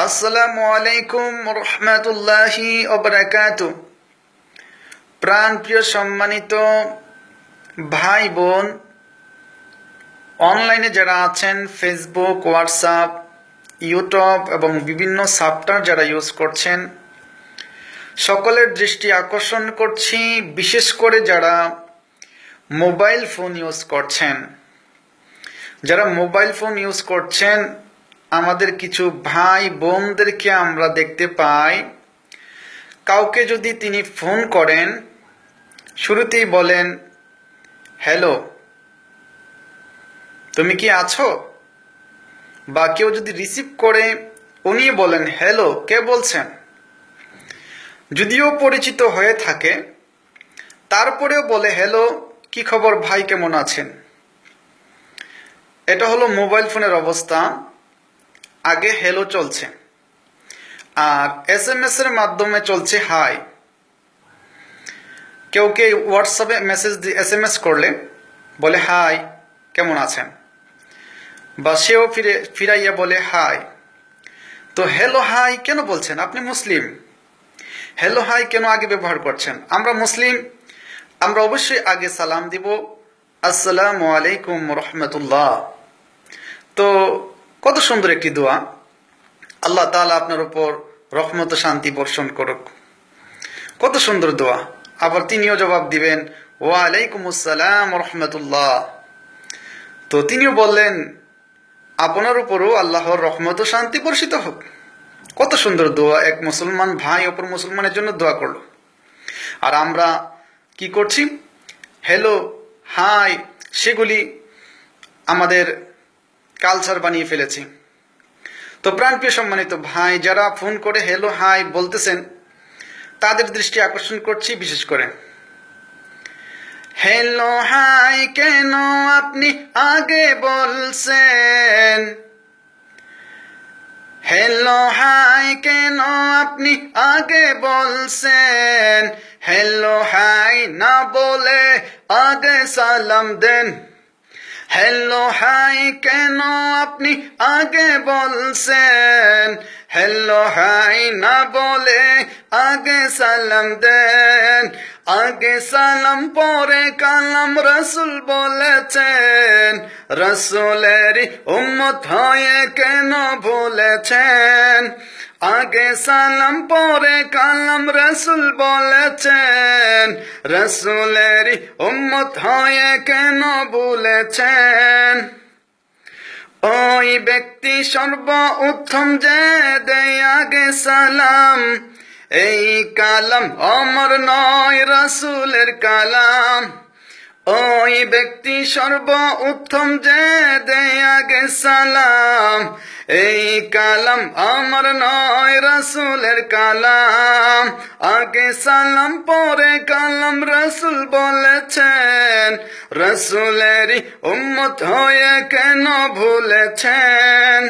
আসসালামু আলাইকুম রহমতুল্লাহি ওবরাকাত প্রাণ প্রিয় সম্মানিত ভাই বোন, অনলাইনে যারা আছেন ফেসবুক হোয়াটসঅ্যাপ ইউটিউব এবং বিভিন্ন সফটওয়্যার যারা ইউজ করছেন, সকলের দৃষ্টি আকর্ষণ করছি, বিশেষ করে যারা মোবাইল ফোন ইউজ করছেন। যারা মোবাইল ফোন ইউজ করছেন আমাদের কিছু ভাই বোনদেরকে আমরা দেখতে পাই। কাউকে যদি তিনি ফোন করেন, শুরুতেই বলেন, হ্যালো, তুমি কি আছো? বা কেউ যদি রিসিভ করে, উনি বলেন, হ্যালো, কে বলছেন? যদিও পরিচিত হয়ে থাকে, তারপরেও বলে, হ্যালো, কি খবর ভাই, কেমন আছেন? এটা হলো মোবাইল ফোনের অবস্থা। আগে হ্যালো চলছে। আর এস এম এস এর মাধ্যমে চলছে হাই কেউ কে হোয়াটসঅ্যাপে মেসেজ এস এম এস করলে বলে হাই কেমন আছেন? বা সেও ফিরে, ফিরাইয়া বলে হাই তো হ্যালো হাই কেন বলছেন? আপনি মুসলিম। হ্যালো হাই কেন আগে ব্যবহার করছেন? আমরা মুসলিম, আমরা অবশ্যই আগে সালাম দিব। আসসালামু আলাইকুম রহমতুল্লাহ। তো কত সুন্দর একটি দোয়া। আল্লাহ তালা আপনার উপর রহমত শান্তি বর্ষণ করুক। কত সুন্দর দোয়া। আবার তিনিও জবাব দিবেন, ওয়ালাইকুম আসসালাম রহমতুল্লাহ। তো তিনিও বললেন, আপনার উপরও আল্লাহর রহমত ও শান্তি বর্ষিত হোক। কত সুন্দর দোয়া, এক মুসলমান ভাই অপর মুসলমানের জন্য দোয়া করল। আর আমরা কি করছি? হ্যালো, হাই, সেগুলি আমাদের কালচার বানিয়ে ফেলেছি। তো প্রাণপ্রিয় সম্মানিত ভাই, যারা ফোন করে হ্যালো হাই বলতেছেন, তাদের দৃষ্টি আকর্ষণ করছি বিশেষ করে। হ্যালো হাই কেন আপনি আগে বলছেন? হ্যালো হাই কেন আপনি আগে বলছেন? হ্যালো হাই না বলে আগে সালাম দেন। হ্যালো, হাই, কেন আপনি আগে বলছেন? হ্যালো, হাই, না বলে আগে সালাম দেন। আগে সালাম, পরে কালাম, রসুল বলেছেন। রসুলেরই উম্মত হয়ে কেন ভুলেছেন আগে সালাম পরে কালাম রসুল বলেছেন। রসুলেরই উম্মত হয়ে কেন বলেছেন ওই ব্যক্তি সর্ব উত্তম যে দেয় আগে সালাম। এই কালাম অমর নয় রসুলের কালাম। ওই ব্যক্তি সর্ব উত্তম যে দেয় আগে সালাম। এই কালাম আমার নয় রসুলের কালাম। আগে সালাম, পরে কালাম রসুল বলেছেন। রসুলেরই উম্মত হয়ে কেন ভুলেছেন?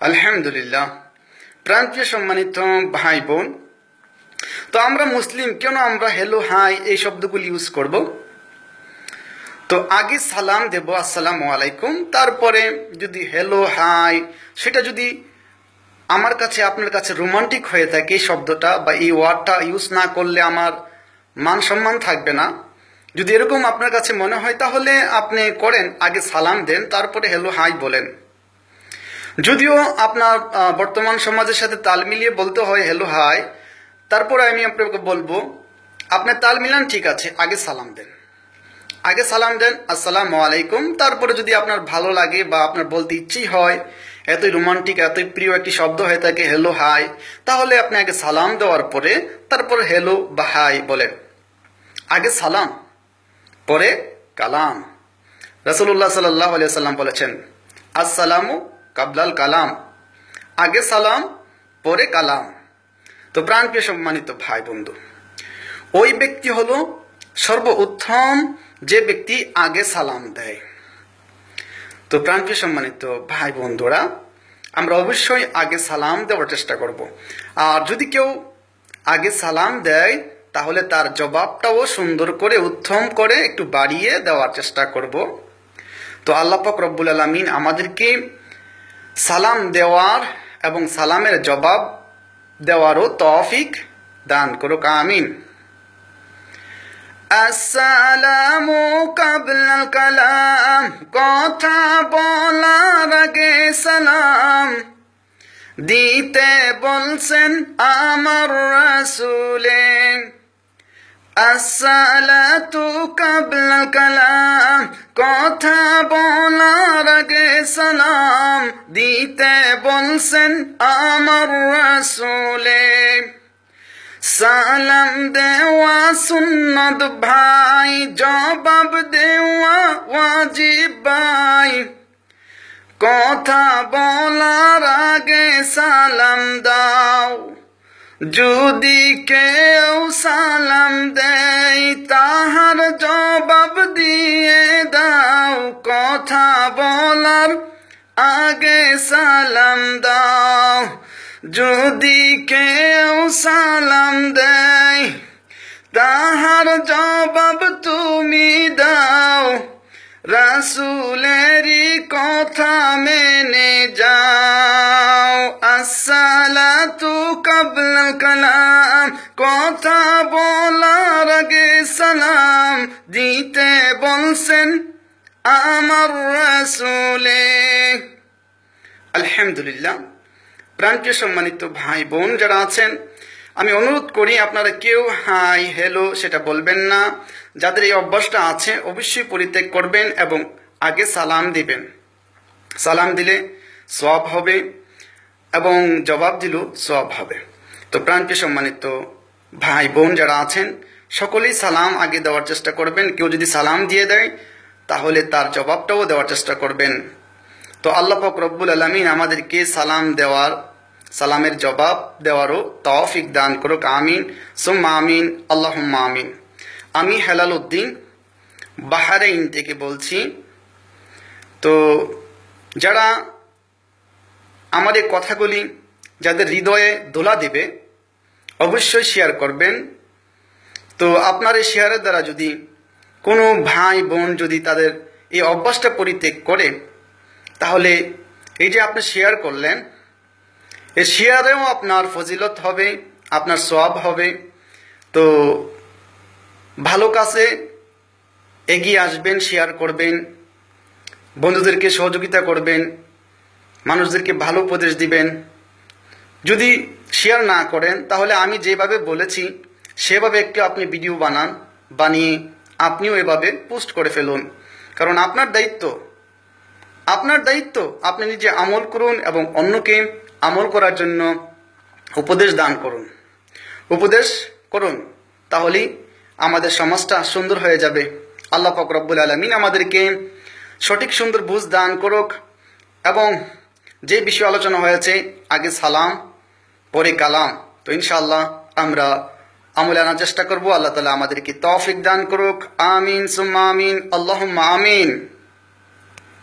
আলহামদুলিল্লাহ। প্রান্তীয় সম্মানিত ভাই বোন, তো আমরা মুসলিম, কেন আমরা হ্যালো হাই এই শব্দগুলি ইউজ করব? তো আগে সালাম দেব, আসসালামু আলাইকুম। তারপরে যদি হ্যালো হাই সেটা যদি আমার কাছে, আপনার কাছে রোমান্টিক হয়ে থাকে এই শব্দটা বা এই ওয়ার্ডটা ইউজ না করলে আমার মান সম্মান থাকবে না। যদি এরকম আপনার কাছে মনে হয়, তাহলে আপনি করেন, আগে সালাম দেন, তারপরে হ্যালো হাই বলেন। যদিও আপনার বর্তমান সমাজের সাথে তাল মিলিয়ে বলতে হয় হ্যালো হাই তারপরে আমি আপনাকে বলব আপনার তাল মিলান, ঠিক আছে, আগে সালাম দেন। আগে সালাম দেন, আসসালামু আলাইকুম। তারপরে যদি আপনার ভালো লাগে বা আপনার বলতে ইচ্ছেই হয়, এতই রোমান্টিক, এতই প্রিয় একটি শব্দ হয়ে থাকে, হ্যালো, হাই, তাহলে আপনি আগে সালাম দেওয়ার পরে, তারপর হ্যালো বা হাই বলেন। আগে সালাম, পরে কালাম। রসুল্লাহ সাল্লাহ সাল্লাম বলেছেন, আসসালামু কাবলাল কালাম। আগে সালাম, পরে কালাম। তো প্রাণপ্রিয় সম্মানিত ভাই বন্ধু ওই ব্যক্তি হলো সর্ব উত্তম যে ব্যক্তি আগে সালাম দেয়। তো প্রাণপ্রিয় সম্মানিত ভাই বন্ধুরা, আমরা অবশ্যই আগে সালাম দেওয়ার চেষ্টা করব। আর যদি কেউ আগে সালাম দেয়, তাহলে তার জবাবটাও সুন্দর করে, উত্তম করে একটু বাড়িয়ে দেওয়ার চেষ্টা করব। তো আল্লাহ পাক রব্বুল আলমিন আমাদেরকে সালাম দেওয়ার এবং সালামের জবাব দেওয়ারও তৌফিক দান করুক, আমিন। আসসালামু কাবলাল কালাম, কথা বলার আগে সালাম। দিতে বলছেন আমার রাসূলে, আসসালাতু কাবলাল কালাম, কথা বলার আগে সালাম। দিতে বলছেন আমার রাসূলে। সালাম দেওয়া সুন্নত ভাই জবাব দেওয়া ওয়াজিব ভাই কথা বলার আগে সালাম দাও যদি কেউ সালাম দেয় তাহার জবাব দিয়ে দাও কথা বলার আগে সালাম দাও যদি কেউ সালাম দেয়, তাহার জবাব তুমি দাও। রাসুলেরই কথা মেনে যাও। আসসালাতু কাবলাল কালাম, কথা বলার আগে সালাম দিতে বলছেন আমার রাসুলে। আলহামদুলিল্লাহ। প্রাণপ্রিয় সম্মানিত ভাই বোন যারা আছেন, আমি অনুরোধ করি আপনারা কেউ হাই, হ্যালো সেটা বলবেন না। যাদের এই অভ্যাসটা আছে, অবশ্যই পরিত্যাগ করবেন এবং আগে সালাম দিবেন। সালাম দিলে সব হবে এবং জবাব দিল সব হবে। তো প্রাণকে সম্মানিত ভাই বোন যারা আছেন, সকলেই সালাম আগে দেওয়ার চেষ্টা করবেন। কেউ যদি সালাম দিয়ে দেয়, তাহলে তার জবাবটাও দেওয়ার চেষ্টা করবেন। তো আল্লাহ পাক রব্বুল আলমিন আমাদেরকে সালাম দেওয়ার সালামের জবাব দেওয়ারও তৌফিক দান করুক, আমিন। সুম্মা আমিন আল্লাহ আমিন। আমি হেলাল উদ্দিন বাহারাইন থেকে বলছি। তো যারা আমাদের কথাগুলি যাদের হৃদয়ে দোলা দেবে, অবশ্যই শেয়ার করবেন। তো আপনার এই শেয়ারের দ্বারা যদি কোনো ভাই, বোন যদি তাদের এই অভ্যাসটা পরিত্যাগ করে, তাহলে এই যে আপনি শেয়ার করলেন এই শেয়ারেও আপনার ফজিলত হবে, আপনার সব হবে। তো ভালো কাছে এগিয়ে আসবেন, শেয়ার করবেন, বন্ধুদেরকে সহযোগিতা করবেন, মানুষদেরকে ভালো উপদেশ দিবেন। যদি শেয়ার না করেন, তাহলে আমি যেভাবে বলেছি, সেভাবে একটু আপনি ভিডিও বানান, বানিয়ে আপনিও এভাবে পোস্ট করে ফেলুন। কারণ আপনার দায়িত্ব আপনার দায়িত্ব, আপনি নিজে আমল করুন এবং অন্যকে আমল করার জন্য উপদেশ দান করুন। উপদেশ করুন, তাহলেই আমাদের সমাজটা সুন্দর হয়ে যাবে। আল্লাহ পাক রব্বুল আলমিন আমাদেরকে সঠিক সুন্দর বুঝ দান করুক এবং যে বিষয় আলোচনা হয়েছে, আগে সালাম, পরে কালাম। তো ইনশাআল্লাহ আমরা আমলে আনার চেষ্টা করব। আল্লাহ তালা আমাদেরকে তৌফিক দান করুক। আমিন, সুম্মা আমিন আল্লাহ আমিন।